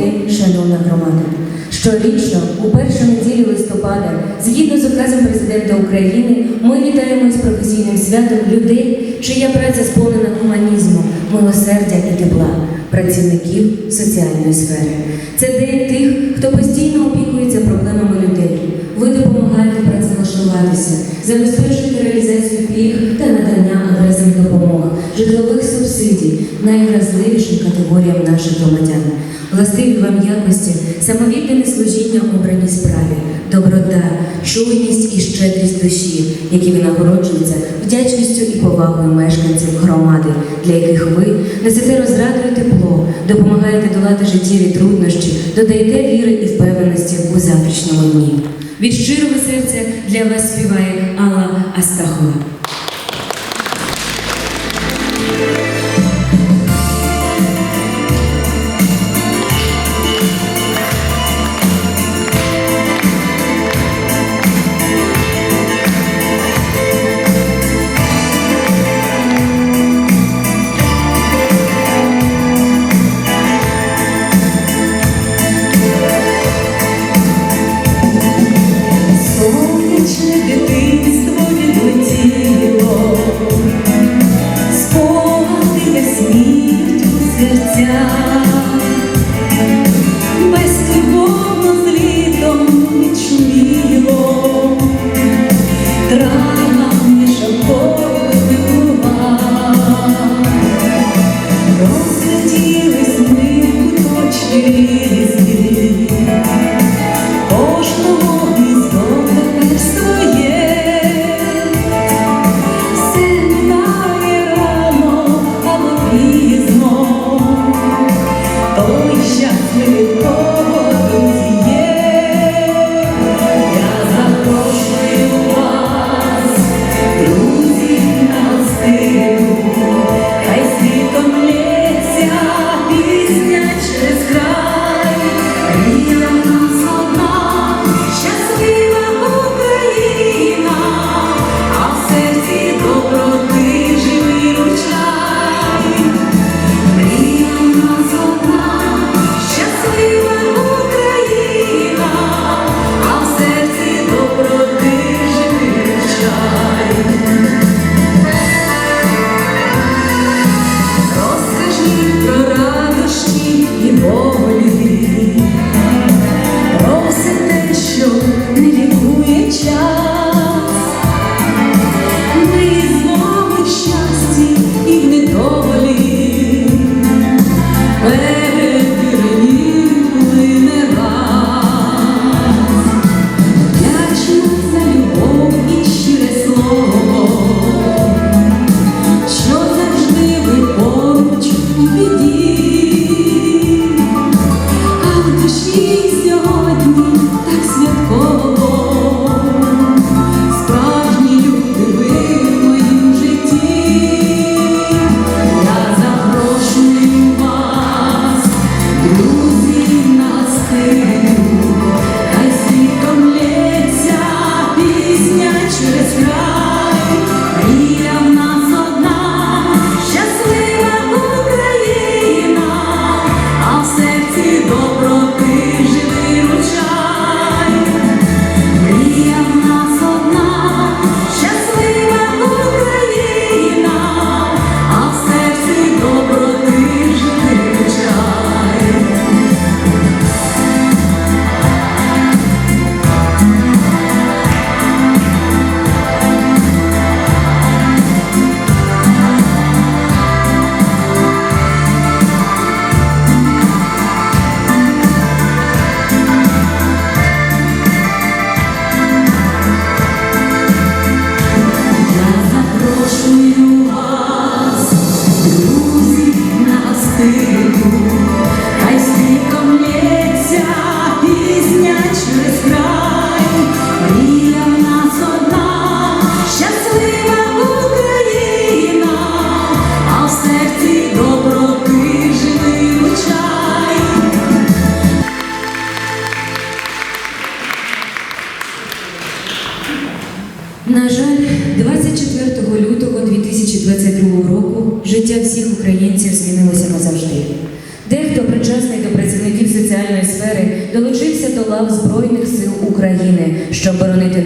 день, шановна громада. Щорічно, у першу неділю листопада, згідно з указом президента України, ми вітаємо з професійним святом людей, чия праця сповнена гуманізму, милосердя і тепла, працівників соціальної сфери. Це день тих, хто постійно опікується проблемами людей. Працевлаштуватися, забезпечуєте реалізацію пільг та надання адресних допомог, житлових субсидій найвразливішим категоріям наших громадян. Властиві вам якості, самовіддане служіння обраній справі, доброта, чуйність і щедрість душі, які винагороджуються вдячністю і повагою мешканців громади, для яких ви несете розраду і тепло, допомагаєте долати життєві труднощі, додаєте віри і впевненості у завтрашньому дні. Від щирого серця для вас співає Алла Астахова. Jesus.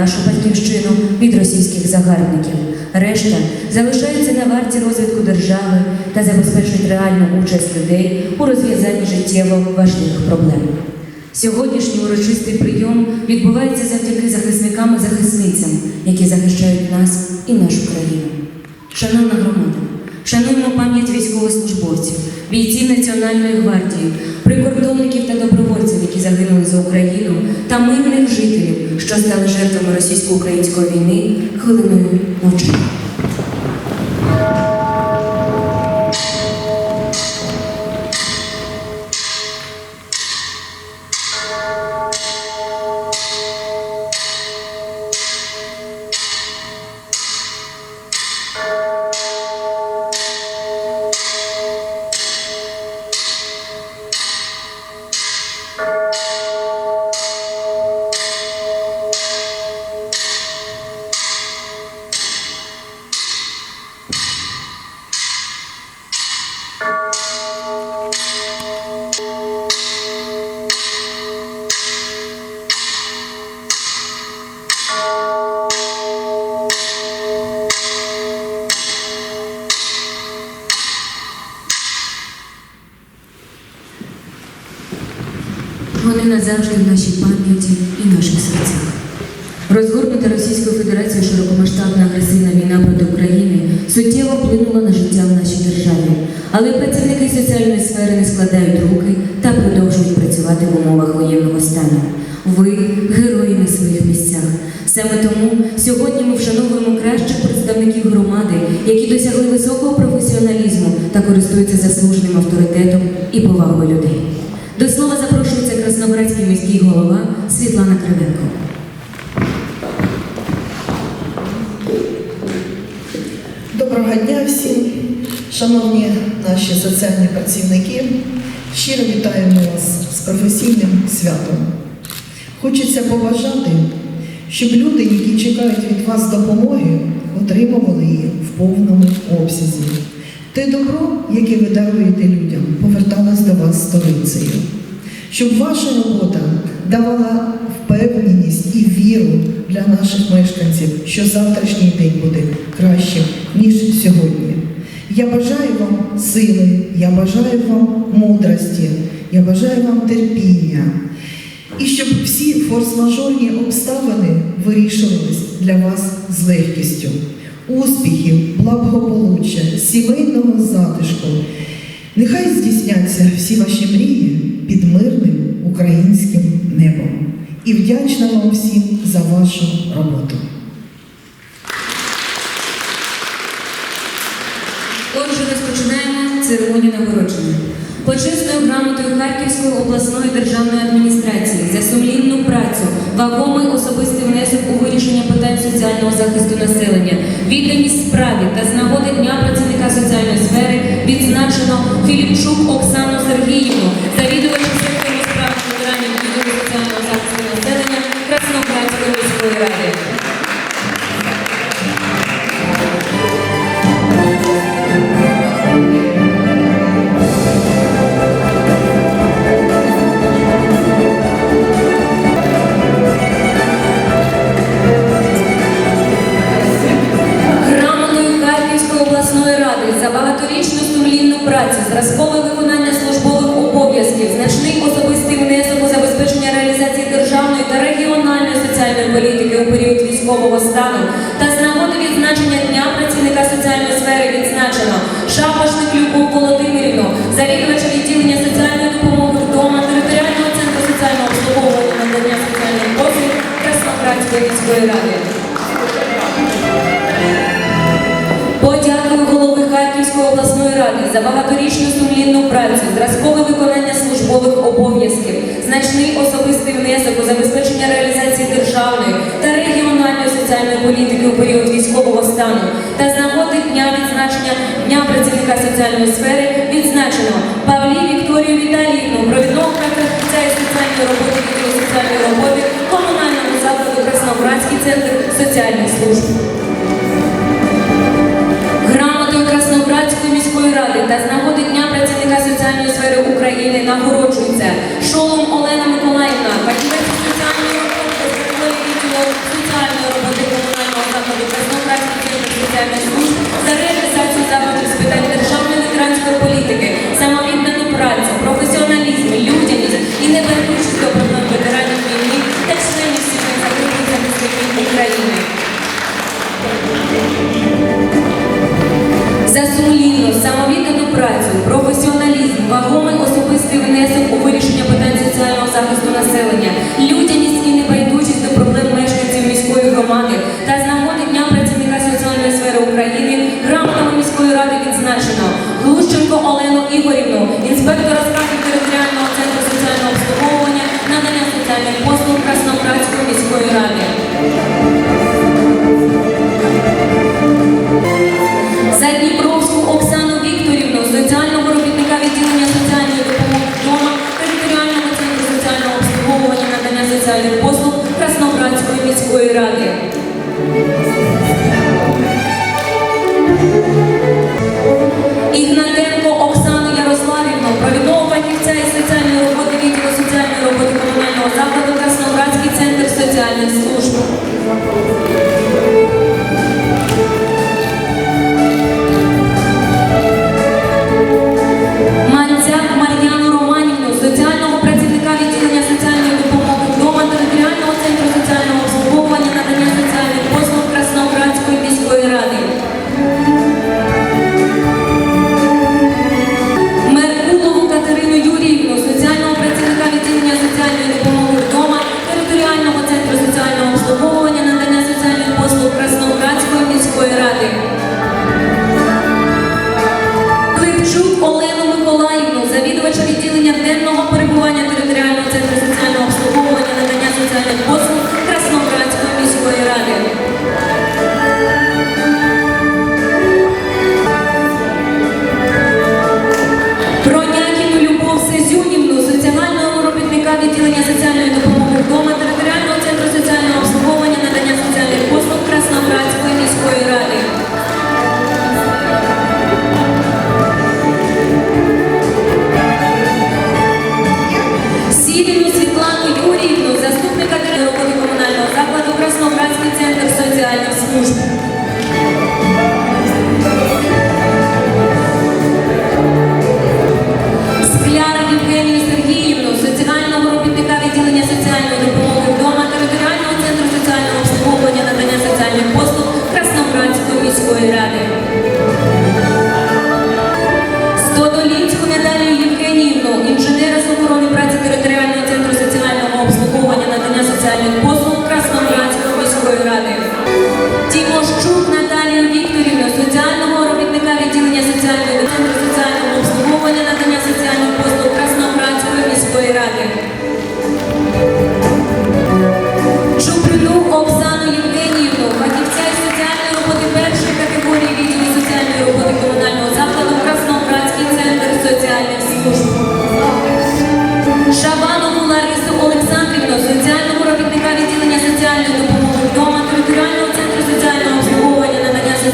Нашу батьківщину від російських загарбників. Решта залишаються на варті розвитку держави та забезпечують реальну участь людей у розв'язанні життєво важливих проблем. Сьогоднішній урочистий прийом відбувається завдяки захисникам і захисницям, які захищають нас і нашу країну. Шановна громада, шануємо пам'ять військовослужбовців, бійців Національної гвардії, прикордонників та добровольців, які загинули за Україну, та мирних жителів, що стали жертвами російсько-української війни хвилиною мовчання. Вони назавжди в нашій пам'яті і наших серцях. Розгорнута Російською Федерацією широкомасштабна агресивна війна проти України суттєво вплинула на життя в нашій державі, але працівники соціальної сфери не складають руки та продовжують працювати в умовах воєнного стану. Ви герої на своїх місцях. Саме тому сьогодні ми вшановуємо кращих представників громади, які досягли високого професіоналізму та користуються заслуженим авторитетом і повагою людей. До слова запрошується Красноградський міський голова Світлана Кривенко. Доброго дня всім, шановні наші соціальні працівники. Щиро вітаємо вас з професійним святом. Хочеться побажати, щоб люди, які чекають від вас допомоги, отримували її в повному обсязі. Те добро, яке ви даруєте людям, поверталось до вас сторицею. Щоб ваша робота давала впевненість і віру для наших мешканців, що завтрашній день буде кращим, ніж сьогодні. Я бажаю вам сили, я бажаю вам мудрості, я бажаю вам терпіння. І щоб всі форс-мажорні обставини вирішувались для вас з легкістю. Успіхів, благополуччя, сімейного затишку. Нехай здійсняться всі ваші мрії під мирним українським небом. І вдячна вам всім за вашу роботу. Отже, розпочинаємо церемонію нагородження. Почесною грамотою Харківської обласної державної адміністрації за сумлінну працю, вагомий особистий внесок у вирішення питань соціального захисту населення, відданість справі та з нагоди Дня багаторічну сумлінну працю, зразкове виконання службових обов'язків, значний особистий внесок у забезпечення реалізації державної та регіональної соціальної політики у період військового стану та з дня відзначення Дня працівника соціальної сфери відзначено Павлі Вікторію Віталіївну, провідного працівниця із соціальної роботи відділу соціальної роботи комунальному закладу Красноградський центр соціальних служб. нагороди та з нагоди Дня працівника соціальної сфери України нагороджується Шолом Олена Миколаївна. України грамотами міської ради відзначено Глущенко Олену Ігорівну, інспектора справи територіального центру соціального обслуговування, надання соціальних послуг Краснопрацької міської ради. За Дніпровську Оксану Вікторівну, соціального робітника відділення соціальної допомоги вдома, територіального центру соціального обслуговування, надання соціальних послуг Краснопрацької міської ради. Ігнатенко Оксану Ярославівну, провідного фахівця із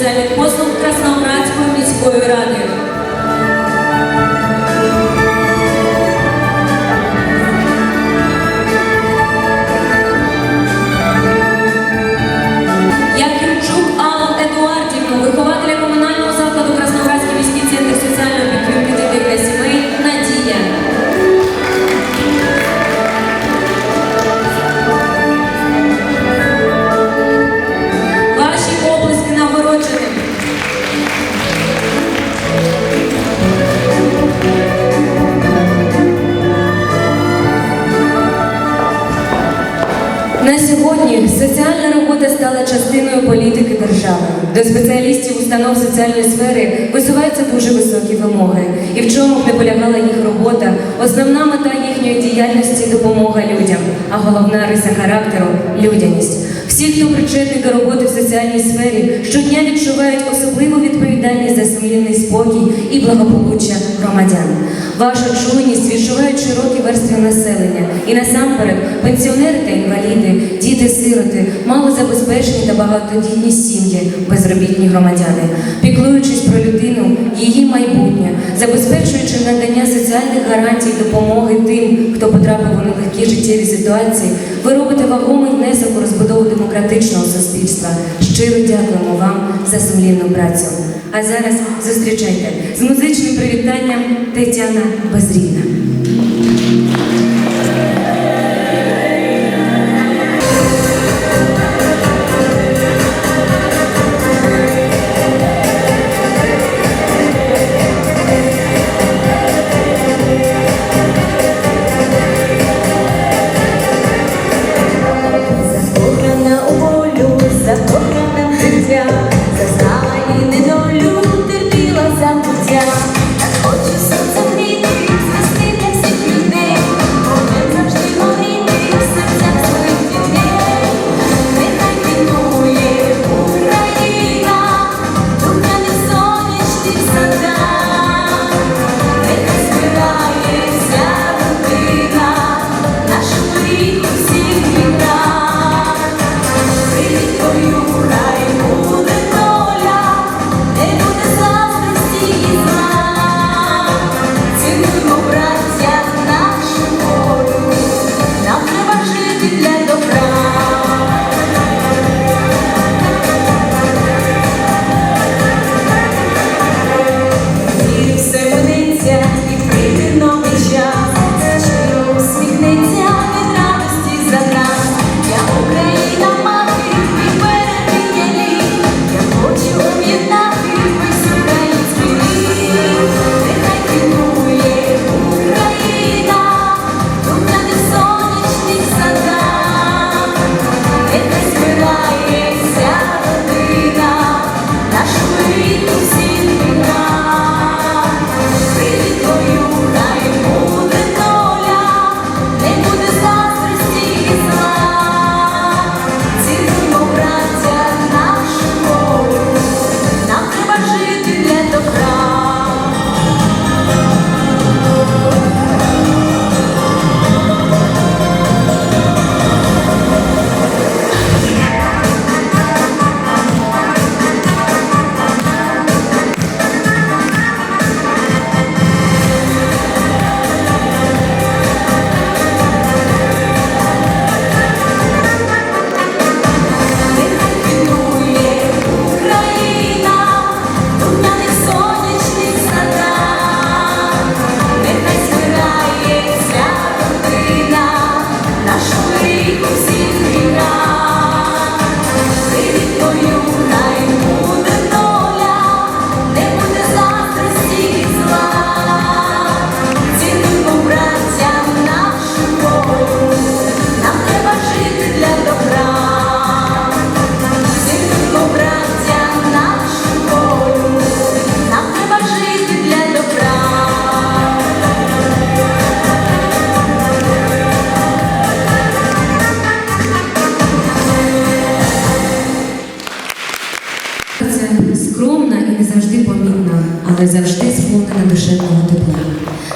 соціальних послуг Красноградської міської ради. Соціальна робота стала частиною політики держави. До спеціалістів установ соціальної сфери висуваються дуже високі вимоги. І в чому б не полягала їх робота, основна мета їхньої діяльності допомога людям, а головна риса характеру людяність. Всі, хто причетний до роботи в соціальній сфері, щодня відчувають особливу відповідальність за сумлінний спокій і благополуччя громадян. Ваша чуйність відчувають широкі верстви населення, і насамперед пенсіонери та інваліди сироти, малозабезпечені та багатодітні сім'ї, безробітні громадяни, піклуючись про людину, її майбутнє, забезпечуючи надання соціальних гарантій, допомоги тим, хто потрапив у нелегкі життєві ситуації, ви робите вагомий внесок у розбудову демократичного суспільства. Щиро дякуємо вам за сумлінну працю. А зараз зустрічайте з музичним привітанням Тетяна Безрідна. Це скромна і не завжди помітна, але завжди сповнена душевного тепла.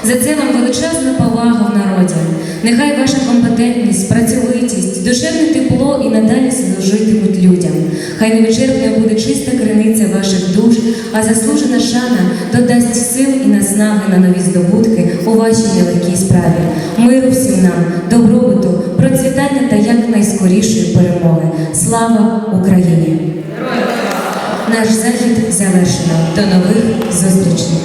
За це вам величезна повага в народі. Нехай ваша компетентність, працьовитість, душевне тепло і надалі служитимуть людям. Хай невичерпною буде чиста криниця ваших душ, а заслужена шана додасть сил і наснаги на нові здобутки у вашій нелегкій справі. Миру всім нам, добробуту, процвітання та якнайскорішої перемоги. Слава Україні! Наш захід завершено. До нових зустрічей!